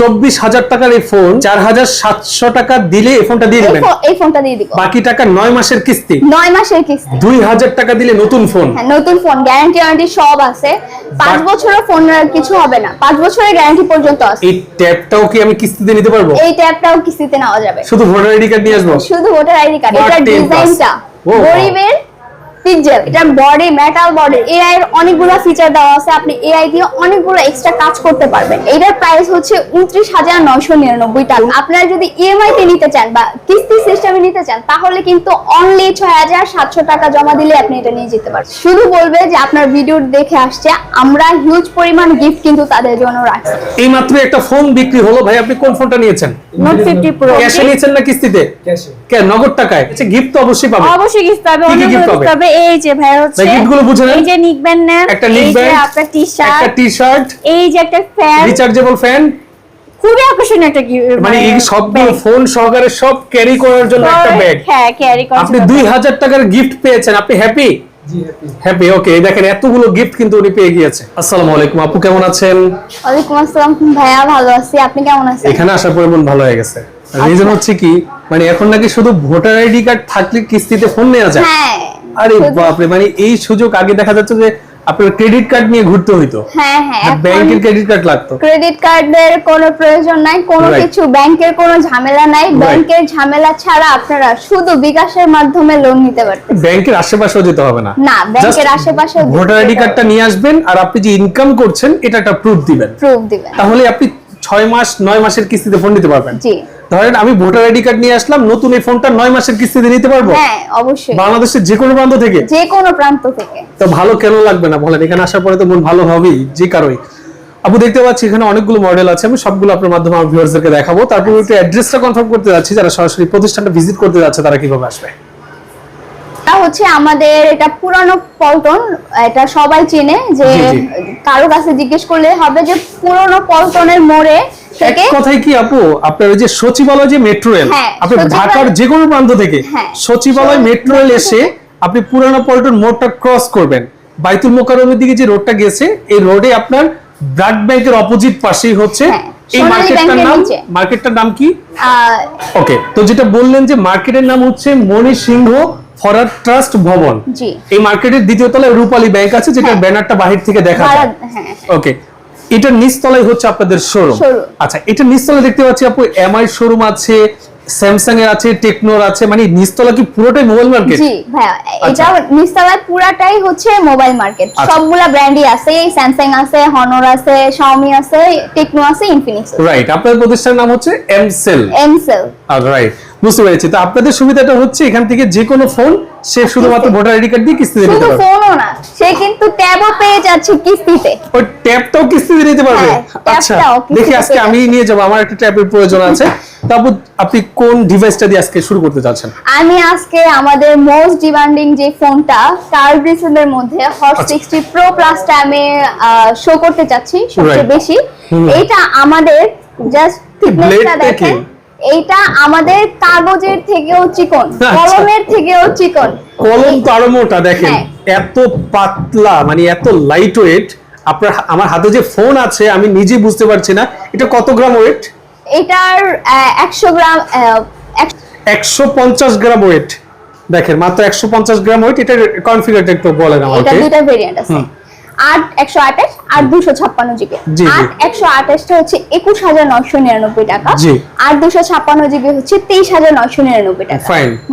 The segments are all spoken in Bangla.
চব্বিশ হাজার টাকার এই ফোন চার হাজার সাতশো টাকা দিলে এই ফোনটা দিয়ে দেবেন। এই ফোনটা দিয়ে দিব। বাকি টাকা নয় মাসের কিস্তি। নয় মাসের কিস্তি। দুই হাজার টাকা দিলে নতুন ফোন হ্যাঁ নতুন ফোন গ্যারান্টি ওয়ারেন্টি সব আছে। পাঁচ বছরের ফোন কিছু হবে না। পাঁচ বছরের গ্যারান্টি পর্যন্ত আছে। এই ট্যাবটাও কি আমি কিস্তিতে নিতে পারব? এই ট্যাবটাও কিস্তিতে নেওয়া যাবে। শুধু ভোটার আইডি কার্ড নিয়ে আসব? শুধু ভোটার আইডি কার্ড Smart এটার 10 plus. ডিজাইনটা গরিবের পিকজেল এটা বডি মেটাল বডি এআই এর অনেকগুলো ফিচার দেওয়া আছে। আপনি এআই দিয়ে অনেকগুলো এক্সট্রা কাজ করতে পারবেন। এটার প্রাইস হচ্ছে উনত্রিশ হাজার নয়শো নিরানব্বই টাকা। আপনারা যদি ইএমআই তে নিতে চান বা কিস্তি সিস্টেমে নিতে চান তাহলে কিন্তু অনলি ছয় হাজার সাতশো টাকা জমা দিলে আপনি এটা নিয়ে যেতে পারবেন। শুধু বলবে যে আপনার ভিডিও দেখে আসছে আমরা হিউজ পরিমাণ গিফট কিন্তু তাদের জন্য রাখছি। এই মাত্র একটা ফোন বিক্রি হলো। ভাই আপনি কোন ফোনটা নিয়েছেন? নোট ফিফটি প্রো ক্যাশে নিয়েছেন না কিস্তিতে? ক্যাশে কে নগদ টাকায়? আচ্ছা গিফট তো অবশ্যই পাবেন। অবশ্যই গিফট পাবে। কি কি অনেকগুলো gift gift পাবে? এই যে ভাই হচ্ছে ভাই, gift গুলো বুঝে এই যে নিকবেন নেন একটা এই যে আপনার টি-শার্ট একটা টি শার্ট এই যে একটা ফ্যান রিচার্জেবল ফ্যান খুবই আকর্ষণীয় একটা মানে এই সবগুলো ফোন সহকারে সব ক্যারি করার জন্য একটা ব্যাগ হ্যাঁ ক্যারি করার আপনি জন্য। দুই হাজার টাকার গিফট পেয়েছেন আপনি হ্যাপি জি হ্যাপি হ্যাপি ওকে দেখেন এতগুলো গিফট কিন্তু উনি পেয়ে গিয়েছে। আসসালামু আলাইকুম আপু কেমন আছেন? ওয়ালাইকুম আসসালাম ভাইয়া ভালো আছি আপনি কেমন আছেন? এখানে আসার পরে মন ভালো হয়ে গেছে। রিজন হচ্ছে কি মানে এখন নাকি শুধু ভোটার আইডি কার্ড থাকলে কিস্তিতে ফোন নেওয়া যায়। হ্যাঁ। আরে বাপরে মানে এই সুযোগ আগে দেখা যাচ্ছে যে আপনার ক্রেডিট কার্ড নিয়ে ঘুরতে হইতো। হ্যাঁ হ্যাঁ ব্যাংকের ক্রেডিট কার্ড লাগতো। ক্রেডিট কার্ডের কোনো প্রয়োজন নাই কোনো কিছু ব্যাংকের কোনো ঝামেলা নাই। ব্যাংকের ঝামেলা ছাড়া আপনারা শুধু বিকাশের মাধ্যমে লোন নিতে পারতেন। ব্যাংকের আশেপাশেও যেতে হবে না। না ব্যাংকের আশেপাশে ভোটার আইডি কার্ডটা নিয়ে আসবেন আর আপনি যে ইনকাম করছেন এটা একটা প্রুফ দিবেন। প্রুফ দিবেন। তাহলে আপনি ছয় মাস নয় মাসের কিস্তিতে ফোন নিতে পারবেন। জি। ধরেন আমি ভোটার আইডি কার্ড নিয়ে আসলাম নতুন এই ফোনটা নয় মাসের কিস্তিতে নিতে পারব? হ্যাঁ অবশ্যই। বাংলাদেশের যে কোনো প্রান্ত থেকে? যে কোনো প্রান্ত থেকে। তো ভালো কেন লাগবে না বলেন? এখানে আসার পরে তো মন ভালো হবেই যে কারোই। আপু দেখতে পাচ্ছি এখানে অনেকগুলো মডেল আছে আমি সবগুলো আপনার মাধ্যমে আমার ভিউয়ার্সদেরকে দেখাবো। তারপর একটু অ্যাড্রেসটা কনফার্ম করতে যাচ্ছি যারা সরাসরি প্রতিষ্ঠানটা ভিজিট করতে যাচ্ছে তারা কীভাবে আসবে? এটা হচ্ছে আমাদের এটা পুরানো পল্টন এটা সবাই চেনে যে। কারও কাছে জিজ্ঞেস করলে হবে যে পুরনো পল্টনের মোড়ে এক থেকে কথায় কি আপু? আপনার ওই যে সচিবালয় যে মেট্রো রেল হ্যাঁ, আপনি ঢাকার যে কোনো প্রান্ত থেকে হ্যাঁ, সচিবালয় সচিবালয় মেট্রো রেল এসে আপনি পুরানো পল্টন মোড়টা ক্রস করবেন। বাইতুল মোকাররমের দিকে যে রোডটা গেছে এই রোডে আপনার ব্লাড ব্যাংকের অপোজিট পাশেই হচ্ছে। হ্যাঁ, এই মার্কেটটার নাম মার্কেটটার নাম কি? ওকে তো যেটা বললেন যে মার্কেটের নাম হচ্ছে মণি সিংহ ফরাদ ট্রাস্ট ভবন। এই মার্কেটের দ্বিতীয় তলায় রূপালী ব্যাংক আছে যেটা। ব্যানারটা বাহির থেকে দেখা যায়। ওকে এটার নিচতলায় হচ্ছে আপনাদের শোরুম আচ্ছা এটা নিচতলায় দেখতে পাচ্ছি আপু এমআই শোরুম আছে স্যামসাং এর আছে টেকনোর আছে মানে নিচতলা কি পুরোটাই মোবাইল মার্কেট জি ভাইয়া এটা নিস্তালায় পুরাটাই হচ্ছে মোবাইল মার্কেট আচ্ছা। সবগুলা ব্র্যান্ডই আছে এই স্যামসাং আছে হনর আছে শাওমি আছে টেকনো আছে। ইনফিনিক্স রাইট আপনাদের প্রতিষ্ঠানের নাম হচ্ছে এমসেল এমসেল রাইট বুঝতে পেরেছি। তো আপনাদের সুবিধাটা হচ্ছে এখান থেকে যে কোনো ফোন সে শুধুমাত্র ভোটার আইডি কার্ড দিয়ে কিস্তিতে নিতে শুধু পারবে। ফোনও না সে কিন্তু ট্যাবও পেয়ে যাচ্ছে কিস্তিতে। ওই ট্যাবটাও কিস্তিতে নিতে পারবে? হ্যাঁ, আচ্ছা দেখি আজকে আমি নিয়ে যাব আমার একটা ট্যাবের প্রয়োজন আছে। তারপর আপনি কোন ডিভাইসটা দিয়ে আজকে শুরু করতে চাচ্ছেন? আমি আজকে আমাদের মোস্ট ডিমান্ডিং যে ফোনটা কার ব্রিসেলের মধ্যে হট আচ্ছা। সিক্সটি প্রো প্লাসটা আমি শো করতে চাচ্ছি সবচেয়ে বেশি। এটা আমাদের জাস্ট blade দেখেন। এইটা আমাদের কাগজের থেকেও চিকন আচ্ছা। কলমের থেকেও চিকন কলম তো আরও মোটা দেখেন হ্যাঁ। এত পাতলা মানে এত লাইট ওয়েট আপনার আমার হাতে যে ফোন আছে আমি নিজে বুঝতে পারছি না এটা কত গ্রাম ওয়েট এটার একশো গ্রাম একশো পঞ্চাশ গ্রাম ওয়েট দেখেন মাত্র একশো পঞ্চাশ গ্রাম ওয়েট এটা কনফিগারটা একটু বলেন আমাকে এটা দুইটা ভেরিয়েন্ট আছে। আট একশো আঠাশ আর দুশো ছাপ্পান্ন জিবি। আট একশো আঠাশটা হচ্ছে একুশ হাজার নয়শো নিরানব্বই টাকা। আর দুশো ছাপ্পান্ন জিবি হচ্ছে তেইশ হাজার নয়শো নিরানব্বই টাকা।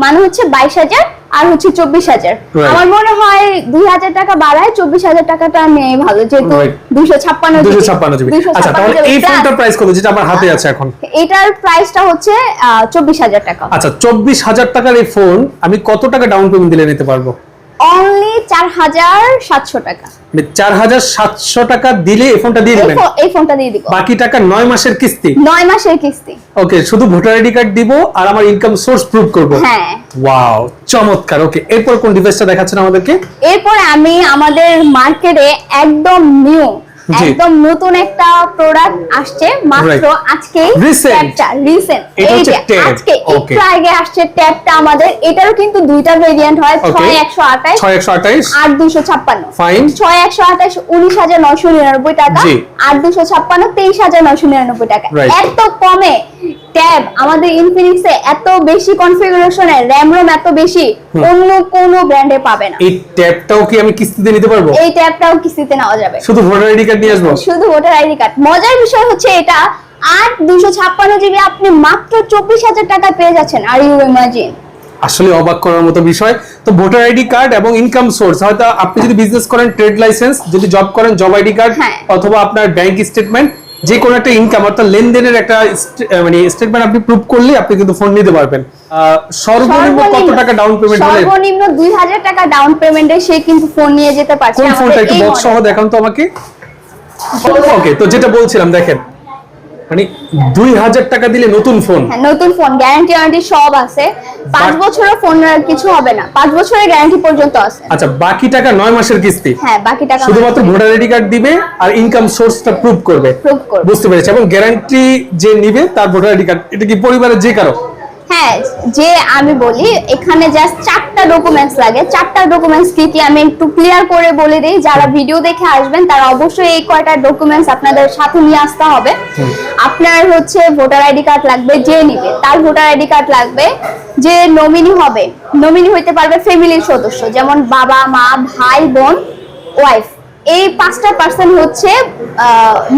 মানে হচ্ছে বাইশ হাজার আর হচ্ছে চব্বিশ হাজার। আমার মনে হয় দুই হাজার টাকা বাড়ায় চব্বিশ হাজার টাকাটা নেই ভালো যেহেতু দুশো ছাপ্পান্ন দুশো ছাপ্পান্ন জিবি। আচ্ছা তাহলে এই ফোনটার প্রাইস কত? যেটা আমার হাতে আছে এখন। এটার প্রাইসটা হচ্ছে চব্বিশ হাজার টাকা। আচ্ছা চব্বিশ হাজার টাকার এই ফোন আমি কত টাকা ডাউন পেমেন্ট দিলে নিতে পারব? অনলি চার হাজার সাতশো টাকা। চার হাজার সাতশো টাকা দিলে এই ফোনটা দিয়ে দিবেন। এই ফোনটা দিয়ে দিব। বাকি টাকা নয় মাসের কিস্তি? নয় মাসের কিস্তি। ওকে শুধু ভোটার আইডি কার্ড দিব আর আমার ইনকাম সোর্স প্রুভ করব। হ্যাঁ। ওয়াও চমৎকার। ওকে এরপর কোন ডিভাইসটা দেখাচ্ছেন আমাদেরকে? এরপর আমি আমাদের মার্কেটে একদম নিউ। একদম নতুন একটা প্রোডাক্ট আসছে মাত্র. আজকেই ট্যাবটা রিসেন্ট এটা এই হচ্ছে যে tab. আজকে একটু আগে আসছে ট্যাবটা আমাদের। এটারও কিন্তু দুইটা ভেরিয়েন্ট হয় ওকে ছয় একশো আঠাশ ছয় একশো আঠাইশ আট দুশো ছাপ্পান্ন। ফাইন ছয় একশো আঠাশ উনিশ হাজার নয়শো নিরানব্বই টাকা জি। আট দুশো ছাপ্পান্ন তেইশ হাজার নশো নিরানব্বই টাকা। Right. এত কমে ট্যাব আমাদের ইনফিনিক্সে এত বেশি কনফিগারেশনে র্যাম রোম এত বেশি অন্য কোনো ব্র্যান্ডে পাবে না। এই ট্যাবটাও কি আমি কিস্তিতে নিতে পারব? এই ট্যাবটাও কিস্তিতে নেওয়া যাবে। শুধু ভোটার আইডি কার্ড নিয়ে আসব? শুধু ভোটার আইডি কার্ড মজার বিষয় হচ্ছে এটা আট দুশো ছাপ্পান্ন জিবি আপনি মাত্র চব্বিশ হাজার টাকা পেয়ে যাচ্ছেন। আর ইউ ইমাজিন আসলে অবাক করার মতো বিষয়। তো ভোটার আইডি কার্ড এবং ইনকাম সোর্স হয়তো আপনি যদি বিজনেস করেন ট্রেড লাইসেন্স যদি জব করেন জব আইডি কার্ড। অথবা আপনার ব্যাংক স্টেটমেন্ট যে কোনো একটা ইনকাম অর্থাৎ লেনদেনের একটা মানে স্টেটমেন্ট আপনি প্রুভ করলে আপনি কিন্তু ফোন নিতে পারবেন। সর্বনিম্ন কত টাকা ডাউন পেমেন্ট হলে সর্বনিম্ন দুই হাজার টাকা ডাউন পেমেন্টে সে কিন্তু ফোন নিয়ে যেতে পারছে কোন ফোনটা একটু বক্স সহ দেখান তো আমাকে। ওকে তো যেটা বলছিলাম দেখেন। মানে দুই হাজার টাকা দিলে নতুন ফোন হ্যাঁ, নতুন ফোন গ্যারান্টি ওয়ারেন্টি সব আছে। পাঁচ বছরের ফোন কিছু হবে না। পাঁচ বছরের গ্যারান্টি পর্যন্ত আছে। আচ্ছা বাকি টাকা নয় মাসের কিস্তি? হ্যাঁ বাকি টাকা শুধুমাত্র ভোটার আইডি কার্ড দিবে আর ইনকাম সোর্সটা প্রুভ Prove করবে। বুঝতে পেরেছি। এবং গ্যারান্টি যে নিবে তার ভোটার আইডি কার্ড এটা কি পরিবারের যে কারও? হ্যাঁ যে আমি বলি এখানে জাস্ট চারটা ডকুমেন্টস লাগে। চারটা ডকুমেন্টস কি কি আমি একটু ক্লিয়ার করে বলে দিই। যারা ভিডিও দেখে আসবেন তারা অবশ্যই এই কয়টা ডকুমেন্টস আপনাদের সাথে নিয়ে আসতে হবে। আপনার হচ্ছে ভোটার আইডি কার্ড লাগবে যে নিবে। তার ভোটার আইডি কার্ড লাগবে যে নমিনি হবে। নমিনি হইতে পারবে ফ্যামিলির সদস্য যেমন বাবা মা ভাই বোন ওয়াইফ এই পাঁচটা পার্সন হচ্ছে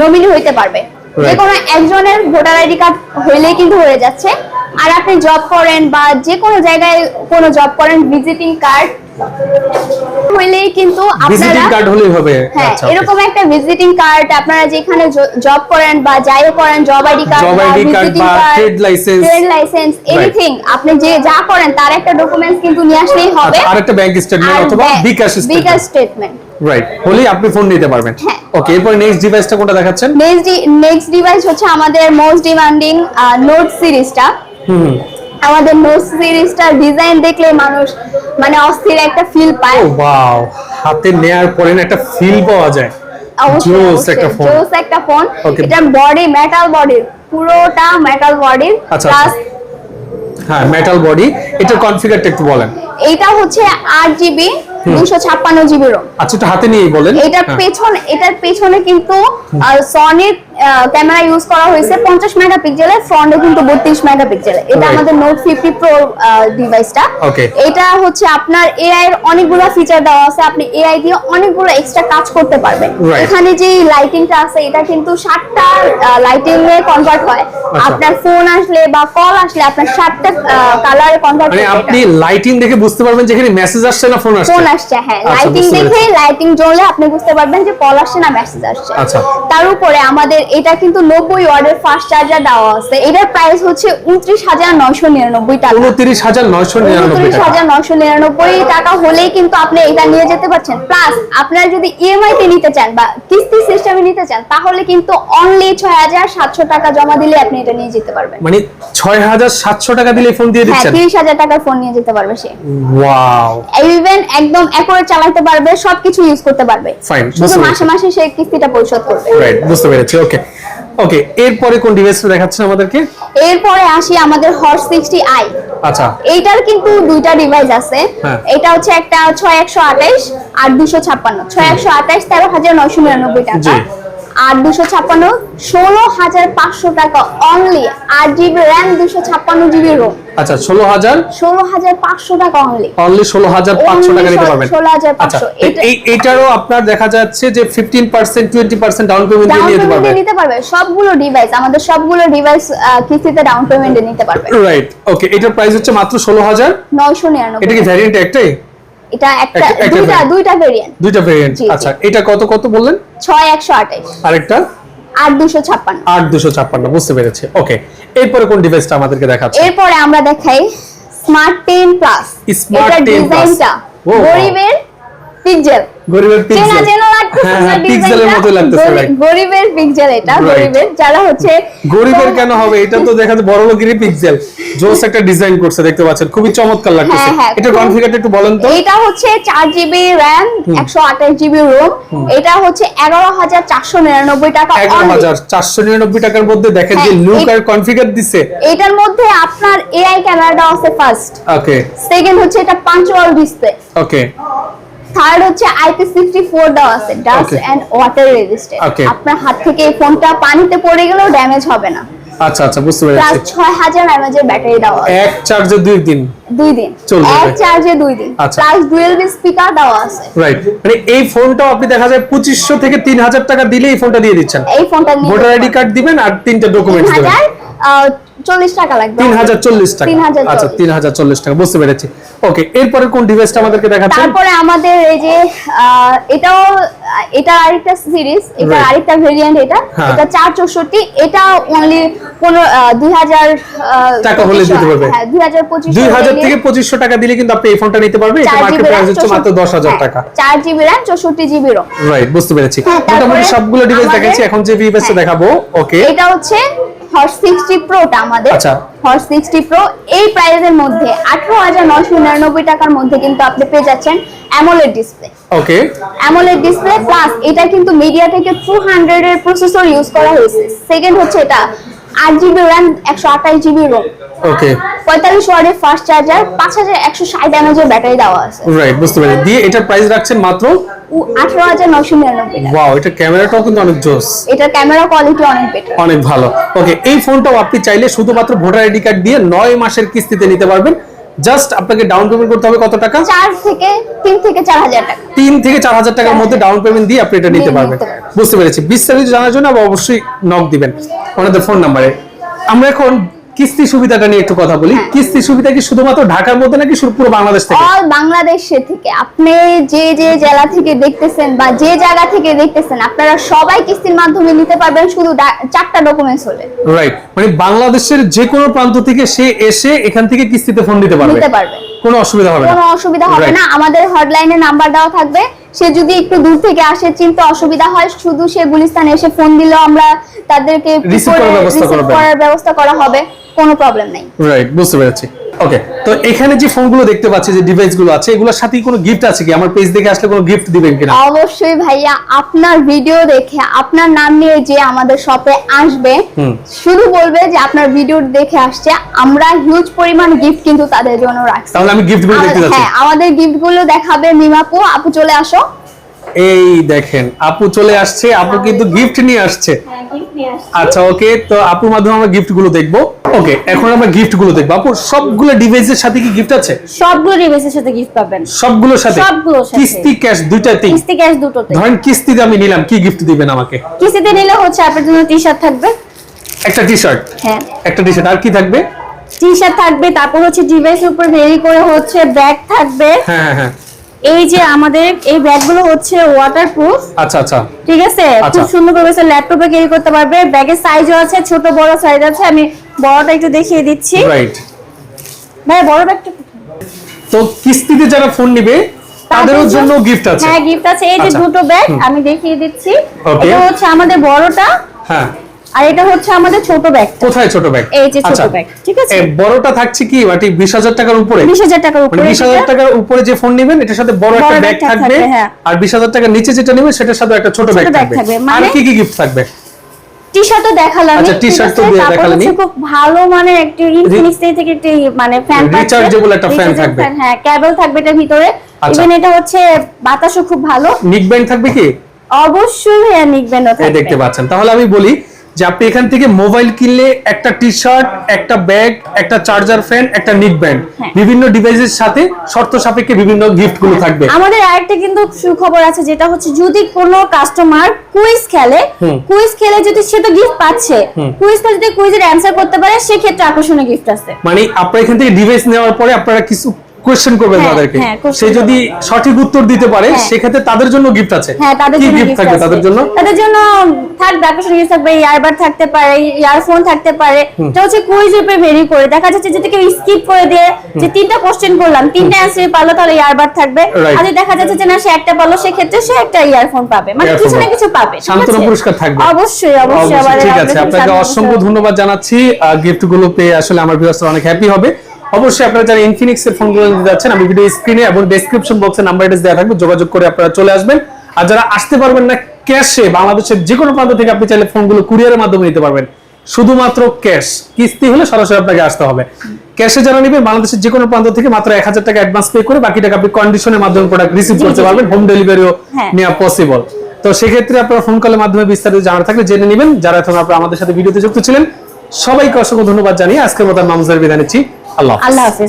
নমিনি হইতে পারবে। যে কোনো একজনের ভোটার আইডি কার্ড হইলেই কিন্তু হয়ে যাচ্ছে। আর আপনি জব করেন বা যে কোনো জায়গায় কোনো জব করেন ভিজিটিং কার্ড হইলেই কিন্তু আপনারা কার্ড হলেই হবে। হ্যাঁ আচ্ছা এরকম একটা ভিজিটিং কার্ড আপনারা যেখানে জব করেন বা করেন জব আইডি কার্ড বা। ট্রেড লাইসেন্স এনিথিং আপনি যে যা করেন তার একটা ডকুমেন্টস কিন্তু নিয়ে আসলেই হবে। আচ্ছা, আরেকটা ব্যাংক স্টেটমেন্ট অথবা বিকাশ বিকাশ স্টেটমেন্ট রাইট আপনি ফোন নিতে পারবেন। হ্যাঁ। ওকে এরপর নেক্সট ডিভাইসটা কোনটা দেখাচ্ছেন? নেক্সট নেক্সট ডিভাইস হচ্ছে আমাদের মোস্ট ডিমান্ডিং নোট সিরিজটা আমাদের নোট সিরিজটার ডিজাইন দেখলে মানুষ মানে অস্থির একটা ফিল পায়। ওয়াও হাতে নেয়ার পরে একটা ফিল পাওয়া যায়। জোস একটা ফোন জোস একটা ফোন এটা বডি মেটাল বডির পুরোটা মেটাল আচ্ছা, প্লাস হ্যাঁ মেটাল বডি এটা কনফিগারটা একটু বলেন। এইটা হচ্ছে আট জিবি দুশো ছাপ্পান্ন জিবি রোম আচ্ছা এটা হাতে নিয়েই বলেন। এটার হ্যাঁ। পেছন এটার পেছনে কিন্তু সনির ক্যামেরা ইউজ করা হয়েছে পঞ্চাশ মেগাপিক্সেলের ফ্রন্টে কিন্তু বত্রিশ মেগাপিক্সেলের এটা আমাদের নোট ফিফটি প্রো ডিভাইসটা. এটা হচ্ছে আপনার এআই এর অনেকগুলো ফিচার দেওয়া আছে। আপনি এআই দিয়ে অনেকগুলো এক্সট্রা কাজ করতে পারবেন। এখানে যে লাইটিংটা আছে এটা কিন্তু সাতটা লাইটিং এ কনভার্ট হয়। আচ্ছা। আপনার ফোন আসলে বা কল আসলে আপনার সাতটা কালারে কনভার্ট মানে আপনি লাইটিং দেখে বুঝতে পারবেন যে এখানে মেসেজ আসছে না ফোন আসছে। ফোন আসছে হ্যাঁ। আচ্ছা, লাইটিং দেখে লাইটিং জ্বললে আপনি বুঝতে পারবেন যে কল আসছে না মেসেজ আসছে। আচ্ছা। তার উপরে আমাদের এটা কিন্তু নব্বই ওয়ার্ডের ফাস্ট চার্জার দেওয়া আছে। এটার প্রাইস হচ্ছে উনত্রিশ হাজার নয়শো নিরানব্বই টাকা। উনত্রিশ হাজার নয়শো উনত্রিশ হাজার নয়শো নিরানব্বই টাকা। হলেই কিন্তু আপনি এটা নিয়ে যেতে পারছেন। প্লাস আপনারা যদি ইএমআই তে নিতে চান বা কিস্তি সিস্টেমে নিতে চান তাহলে কিন্তু অনলি ছয় হাজার সাতশো টাকা জমা দিলে আপনি এটা নিয়ে যেতে পারবেন। মানে ছয় হাজার সাতশো টাকা দিলে ফোন দিয়ে হ্যাঁ দিচ্ছেন? তিরিশ হাজার টাকার ফোন নিয়ে যেতে পারবে সে। ওয়াও ইভেন একদম একরে চালাতে পারবে সবকিছু ইউজ করতে পারবে। Fine, শুধু মাসে মাসে সে কিস্তিটা পরিশোধ করবে। রাইট বুঝতে পেরেছি ওকে ওকে এরপরে কোন ডিভাইসটা দেখাচ্ছেন আমাদেরকে? এরপরে আসি আমাদের হট সিক্সটি আই আচ্ছা। এইটার কিন্তু দুইটা ডিভাইস আছে। হ্যাঁ। এটা হচ্ছে একটা ছয় একশো আঠাইশ আর দুশো ছাপ্পান্ন। ছয় একশো আঠাইশ তেরো হাজার নয়শো নিরানব্বই টাকা। জি। আর দুশো ছাপ্পান্ন ষোলো হাজার পাঁচশো টাকা অনলি আট জিবি র্যাম দুশো ছাপ্পান্ন জিবি রোম আচ্ছা ষোলো হাজার ষোলো হাজার পাঁচশো টাকা অনলি অনলি ষোলো হাজার পাঁচশো টাকা নিতে পারবেন। 16,500 আচ্ছা এটা- এই এইটারও আপনার দেখা যাচ্ছে যে fifteen percent twenty percent down payment নিতে পেমেন্টে নিতে পারবে। সবগুলো ডিভাইস আমাদের সবগুলো ডিভাইস কিস্তিতে ডাউন পেমেন্টে নিতে পারবে। রাইট ওকে এটার প্রাইস হচ্ছে মাত্র ষোলো হাজার। নয়শো এটা নিরানব্বই কি ভ্যারিয়েন্ট একটাই? এটা একটা দুইটা দুইটা ভেরিয়েন্ট দুইটা জি। আচ্ছা এটা কত কত বললেন? ছয় একশো আঠাইশ আরেকটা? আর দুশো ছাপ্পান্ন। আট দুশো ছাপ্পান্ন বুঝতে পেরেছি। ওকে এরপরে কোন ডিভাইসটা আমাদেরকে দেখাচ্ছে? এরপরে আমরা দেখাই স্মার্ট টেন প্লাস স্মার্ট এটার 10 প্লাস গরিবের পিকজেল গরিবের পিক্সেল চেনা লাগতেছে হ্যাঁ হ্যাঁ? পিক্সেলের মতো লাগতেছে গরিবের এটা গরিবের যারা হচ্ছে গরিবের কেন হবে? এটা তো দেখা যায় বড় লোকেরই পিক্সেল জোস একটা ডিজাইন করছে দেখতে পাচ্ছেন? খুবই চমৎকার লাগতেছে। হ্যাঁ, হ্যাঁ, এটা কনফিগারটা একটু বলেন তো। এটা হচ্ছে এটা হচ্ছে এগারো হাজার চারশো নিরানব্বই টাকা এগারো only। হাজার চারশো নিরানব্বই টাকার মধ্যে দেখেন যে লুক আর কনফিগার দিছে। এটার মধ্যে আপনার এআই ক্যামেরাটা আছে ফার্স্ট ওকে সেকেন্ড হচ্ছে এটা পাঞ্চুয়াল ডিসপ্লে ওকে থার্ড হচ্ছে আইপি সিক্সটি ফোর দেওয়া আছে ডাস্ট. এন্ড ওয়াটার রেজিস্ট্যান্ট আপনার হাত থেকে এই ফোনটা পানিতে পড়ে গেলেও ড্যামেজ হবে না। আচ্ছা আচ্ছা বুঝতে প্লাস পেরেছি ছয় হাজার এমএজের ব্যাটারি দেওয়া আছে। এক চার্জে দুই দিন? দুই দিন। চলবে। এক চার্জে দুই দিন। আচ্ছা। প্লাস ডুয়েল বি স্পিকার দেওয়া আছে। রাইট মানে এই ফোনটাও আপনি দেখা যায় পঁচিশশো থেকে তিন হাজার টাকা দিলে এই ফোনটা দিয়ে দিচ্ছেন। এই ফোনটা নিয়ে ভোটার আইডি কার্ড দিবেন আর তিনটা তিন ডকুমেন্টস দিবেন। হাজার টাকা লাগবে। টাকা। আচ্ছা চল্লিশ। তিন হাজার চল্লিশ টাকা বুঝতে পেরেছি। ওকে এরপরে কোন ডিভাইসটা আমাদেরকে দেখাচ্ছেন? তারপরে আমাদের এই যে এটাও এটা আরেকটা সিরিজ এটা আরেকটা ভেরিয়েন্ট এটা। হ্যাঁ। এটা চার চৌষট্টি এটা অনলি পনেরো দুই হাজার টাকা হলে দিতে পারবে। হ্যাঁ থেকে টাকা দিলে কিন্তু আপনি এই ফোনটা নিতে পারবেন। এটা মার্কেট প্রাইস হচ্ছে মাত্র দশ হাজার টাকা। চার জিবি র্যাম চৌষট্টি জিবি রোম রাইট বুঝতে পেরেছি। হ্যাঁ, মোটামুটি সবগুলো ডিভাইস দেখাচ্ছি। এখন যে হ্যাঁ। দেখাবো ওকে এটা হচ্ছে হট সিক্সটি প্রোটা আমাদের। আচ্ছা। হট সিক্সটি প্রো এই প্রাইসের মধ্যে আঠারো হাজার নয়শো নিরানব্বই টাকার মধ্যে কিন্তু আপনি পেয়ে যাচ্ছেন AMOLED display okay AMOLED display plus এটা কিন্তু মিডিয়া থেকে টু হান্ড্রেড এর প্রসেসর ইউজ করা হয়েছে। সেকেন্ড হচ্ছে এটা আট জিবি র্যাম একশো আঠাশ জিবি রোম ওকে পঁয়তাল্লিশ ওয়ার্ডের ফাস্ট চার্জার পাঁচ হাজার একশো ষাট এমএজের ব্যাটারি দেওয়া আছে। রাইট বুঝতে পেরেছি। দিয়ে এটার প্রাইস রাখছেন মাত্র আঠারো হাজার নয়শো নিরানব্বই ওয়াও এটা ক্যামেরাটাও কিন্তু অনেক জোস। এটার ক্যামেরা কোয়ালিটি অনেক বেটার অনেক ভালো। ওকে এই ফোনটাও আপনি চাইলে শুধুমাত্র ভোটার আইডি কার্ড দিয়ে নয় মাসের কিস্তিতে নিতে পারবেন। জাস্ট আপনাকে ডাউন পেমেন্ট করতে হবে কত টাকা? থেকে তিন থেকে টাকা। টাকার মধ্যে ডাউন পেমেন্ট দিয়ে আপনি এটা নিতে পারবেন। বুঝতে পেরেছি। বিস্তারিত জানার জন্য অবশ্যই নক দিবেন। ওনাদের ফোন নাম্বারে আমরা এখন কিস্তি সুবিধাটা নিয়ে একটু কথা বলি। হ্যাঁ। কিস্তি সুবিধা কি শুধুমাত্র ঢাকার মধ্যে নাকি পুরো বাংলাদেশ থেকে? অল বাংলাদেশে থেকে। আপনি যে যে জেলা থেকে দেখতেছেন বা যে জায়গা থেকে দেখতেছেন আপনারা সবাই কিস্তির মাধ্যমে নিতে পারবেন শুধু চারটা ডকুমেন্টস হলে। রাইট মানে বাংলাদেশের যে কোনো প্রান্ত থেকে সে এসে এখান থেকে কিস্তিতে ফোন দিতে পারবে। নিতে পারবে। কোনো অসুবিধা হবে না। কোনো অসুবিধা হবে না। আমাদের হটলাইনে নাম্বার দেওয়া থাকবে। সে যদি একটু দূর থেকে আসে চিন্তা অসুবিধা হয় শুধু সে গুলিস্তানে এসে ফোন দিলেও আমরা তাদেরকে রিসিভ করার ব্যবস্থা করা হবে। কোনো প্রবলেম নাই। রাইট বুঝতে পেরেছি। ওকে তো এখানে যে ফোনগুলো দেখতে পাচ্ছি যে ডিভাইসগুলো আছে এগুলোর সাথে কোনো গিফট আছে কি? আমার পেজ দেখে আসলে কোনো গিফট দিবেন কিনা? অবশ্যই ভাইয়া আপনার ভিডিও দেখে আপনার নাম নিয়ে যে আমাদের শপে আসবে শুধু বলবে যে আপনার ভিডিও দেখে আসছে আমরা হিউজ পরিমাণ গিফট কিন্তু তাদের জন্য রাখছি। তাহলে আমি গিফটগুলো দেখতে যাচ্ছি। হ্যাঁ আমাদের গিফটগুলো দেখাবে মিমাপু আপু চলে আসো। এই দেখেন আপু চলে আসছে আপু কিন্তু গিফট নিয়ে আসছে। আচ্ছা ওকে তো আপুর মাধ্যমে আমরা গিফটগুলো দেখব। ওকে এখন আমরা গিফটগুলো দেখব। আপু সবগুলো ডিভাইসের সাথে কি গিফট আছে? সবগুলো ডিভাইসের সাথে গিফট পাবেন। সবগুলোর সাথে? সবগুলোর সাথে। কিস্তি ক্যাশ দুইটাতেই কিস্তি ক্যাশ দুটোতে ধরেন কিস্তিতে আমি নিলাম কি গিফট দিবেন আমাকে? কিস্তিতে নিলে হচ্ছে আপনার জন্য টি শার্ট থাকবে। একটা টি শার্ট হ্যাঁ। একটা টি শার্ট আর কি থাকবে? টি শার্ট থাকবে তারপর হচ্ছে ডিভাইসের উপর ভেরি করে হচ্ছে ব্যাগ থাকবে। হ্যাঁ হ্যাঁ হ্যাঁ। এই যে আমাদের এই ব্যাগগুলো হচ্ছে ওয়াটারপ্রুফ আচ্ছা আচ্ছা। ঠিক আছে? আচ্ছা। খুব সুন্দর করে ল্যাপটপে ক্যারি করতে পারবে। ব্যাগের সাইজও আছে ছোট বড় সাইজ আছে। আমি বড়টা একটু দেখিয়ে দিচ্ছি। রাইট ভাই বড় ব্যাগটা তো কিস্তিতে যারা ফোন নিবে তাদের জন্য গিফট আছে। হ্যাঁ গিফট আছে। এই যে আচ্ছা। দুটো ব্যাগ আমি দেখিয়ে দিচ্ছি। এটা হচ্ছে আমাদের বড়টা। হ্যাঁ। আর এটা হচ্ছে আমাদের ছোট ব্যাগ কোথায় ছোট ব্যাগ এই যে ছোট আচ্ছা। ব্যাগ, ঠিক আছে? বড়টা থাকছে কি? মানে বিশ হাজার টাকার উপরে? বিশ হাজার টাকার মানে উপরে বিশ হাজার এটা। টাকার উপরে যে ফোন নেবেন এটার সাথে বড় একটা ব্যাগ থাকবে হ্যাঁ। আর বিশ হাজার টাকার নিচে যেটা নেবেন সেটার সাথে একটা ছোট ব্যাগ থাকবে। আর মানে- কি কি গিফট থাকবে? দেখালাম আচ্ছা, তো দিয়ে। খুব ভালো মানে একটি ইনফিনিক্স থেকে একটি মানে ফ্যান একটা থাকবে। হ্যাঁ কেবল থাকবে এটার ভিতরে। আচ্ছা। ইভেন এটা হচ্ছে বাতাসও খুব ভালো। নিক ব্যান্ড থাকবে কি? অবশ্যই হ্যাঁ থাকবে দেখতে পাচ্ছেন। তাহলে আমি বলি যে আপনি এখান থেকে মোবাইল কিনলে একটা টি শার্ট একটা ব্যাগ একটা চার্জার ফ্যান একটা নিক ব্যান্ড। বিভিন্ন ডিভাইসের সাথে শর্ত সাপেক্ষে বিভিন্ন গিফটগুলো থাকবে। আমাদের আরেকটা কিন্তু সুখবর আছে যেটা হচ্ছে যদি কোনো কাস্টমার কুইজ খেলে কুইজ খেলে যদি সে তো গিফট পাচ্ছে কুইজ খেলে যদি কুইজের অ্যান্সার করতে পারে সেক্ষেত্রে আকর্ষণীয় গিফট আছে। মানে আপনারা এখান থেকে ডিভাইস নেওয়ার পরে আপনারা কিছু কোয়েশ্চেন করবেন হ্যাঁ, তাদেরকে। হ্যাঁ, সে যদি সঠিক উত্তর দিতে পারে হ্যাঁ। সেক্ষেত্রে তাদের জন্য গিফট আছে। কি গিফট থাকবে তাদের জন্য? তাদের জন্য আকর্ষণ গিফট থাকবে ইয়ারবাড থাকতে পারে ইয়ারফোন থাকতে পারে। এটা হচ্ছে কুইজ উপরে ভেরি করে। দেখা যাচ্ছে যদি কেউ স্কিপ করে দিয়ে যে তিনটা কোশ্চেন করলাম তিনটা অ্যান্সার পারল তাহলে ইয়ারবাড থাকবে। আর যদি দেখা যাচ্ছে যে না সে একটা পারল সেক্ষেত্রে সে একটা ইয়ারফোন পাবে। মানে কিছু না কিছু পাবে সান্ত্বনা পুরস্কার থাকবে। অবশ্যই অবশ্যই ঠিক আছে। আপনাকে অসংখ্য ধন্যবাদ জানাচ্ছি। গিফটগুলো পেয়ে আসলে আমার ভিউয়ার্সরা অনেক হ্যাপি হবে। অবশ্যই আপনারা যারা ইনফিনিক্স এর ফোনগুলো নিতে যাচ্ছেন আমি ভিডিও স্ক্রিনে এবং ডেসক্রিপশন বক্সে নাম্বার অ্যাড্রেস দেওয়া থাকবে যোগাযোগ করে আপনারা চলে আসবেন। আর যারা আসতে পারবেন না ক্যাশে বাংলাদেশের যে কোনো প্রান্ত থেকে আপনি চাইলে ফোনগুলো কুরিয়ারের মাধ্যমে নিতে পারবেন। শুধুমাত্র ক্যাশ কিস্তি হলে সরাসরি আপনাকে আসতে হবে। ক্যাশে যারা নেবেন বাংলাদেশের যে কোনো প্রান্ত থেকে মাত্র এক হাজার টাকা অ্যাডভান্স পে করে বাকি টাকা আপনি কন্ডিশনের মাধ্যমে প্রোডাক্ট রিসিভ করতে পারবেন হোম ডেলিভারিও হ্যাঁ। নেওয়া পসিবল তো সেক্ষেত্রে আপনারা ফোন কলের মাধ্যমে বিস্তারিত জানার থাকলে জেনে নেবেন। যারা এখন আপনারা আমাদের সাথে ভিডিওতে যুক্ত ছিলেন সবাইকে অসংখ্য ধন্যবাদ জানিয়ে আজকের মতো মামুজার বিদায় নিচ্ছি। আল্লাহ আল্লাহ হাফেজ।